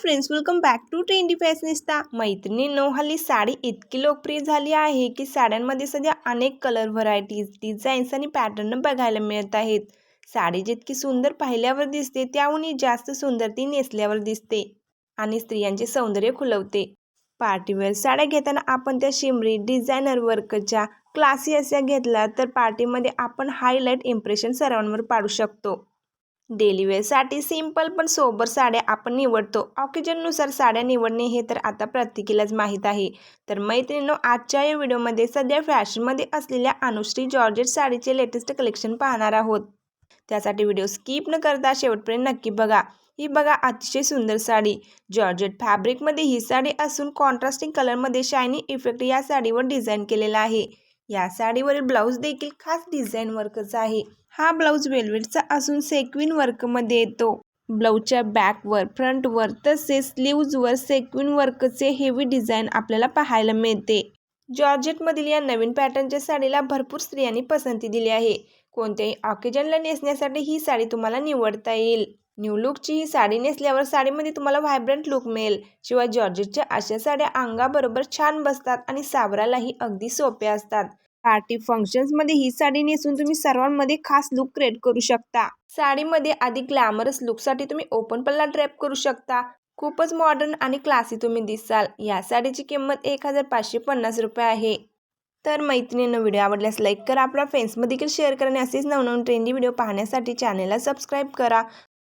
Friends welcome back to trendy fashionista मैत्रिणींनो हल्ली साडी इतकी लोकप्रिय झाली आहे की साड्यांमध्ये सध्या अनेक कलर व्हरायटीज डिझाईन्स आणि पॅटर्न बघायला मिळत आहेत. साडी जितकी सुंदर पाहिल्यावर दिसते त्याहूनही जास्त सुंदर ती नेसल्यावर दिसते आणि स्त्रियांचे सौंदर्य खुलवते. पार्टीवेअर साड्या घेताना आपण त्या शिमरी डिझायनर वर्कच्या क्लासी अशा घेतल्या तर पार्टीमध्ये आपण हायलाईट इम्प्रेशन सर्वांवर पाडू शकतो. डेली वेअरसाठी सिंपल पण सोबर साड्या आपण निवडतो. ऑकेजननुसार साड्या निवडणे हे तर आता प्रत्येकीलाच माहीत आहे. तर मैत्रिणींनो आजच्या या व्हिडिओमध्ये सध्या फॅशनमध्ये असलेल्या अनुश्री जॉर्जेट साडीचे लेटेस्ट कलेक्शन पाहणार आहोत. त्यासाठी व्हिडिओ स्किप न करता शेवटपर्यंत नक्की बघा. ही बघा अतिशय सुंदर साडी. जॉर्जेट फॅब्रिकमध्ये ही साडी असून कॉन्ट्रास्टिंग कलरमध्ये शायनी इफेक्ट या साडीवर डिझाईन केलेला आहे. या साडीवरील ब्लाऊज देखील खास डिझाईन वर्कचा आहे. हा ब्लाऊज वेल्वेटचा असून सेक्विन वर्कमध्ये येतो. ब्लाऊजच्या बॅकवर फ्रंटवर तसेच स्लीव्जवर सेक्विन वर्कचे हेवी डिझाईन आपल्याला पाहायला मिळते. जॉर्जेटमधील या नवीन पॅटर्नच्या साडीला भरपूर स्त्रियांनी पसंती दिली आहे. कोणत्याही ऑकेजनला नेसण्यासाठी ही साडी तुम्हाला निवडता येईल. न्यू लुकची ही साडी नेसल्यावर साडीमध्ये तुम्हाला व्हायब्रंट लुक मिळेल. शिवाय जॉर्जेटच्या अशा साड्या अंगाबरोबर छान बसतात आणि सावरालाही अगदी सोप्या असतात. पार्टी फंक्शन्समध्ये ही साडी नेसून तुम्ही सर्वांमध्ये खास लुक क्रिएट करू शकता. साडीमध्ये आधी ग्लॅमरस लुकसाठी तुम्ही ओपन पल्ला ड्रेप करू शकता. खूपच मॉडर्न आणि क्लासी तुम्ही दिसाल. या साडीची किंमत एक हजार पाचशे पन्नास रुपये आहे. तर मैत्रिणीनं व्हिडिओ आवडल्यास लाईक करा. आपल्या फ्रेंड्समध्ये देखील शेअर करा आणि असेच नवनवीन ट्रेंडी व्हिडिओ पाहण्यासाठी चॅनलला सबस्क्राईब करा.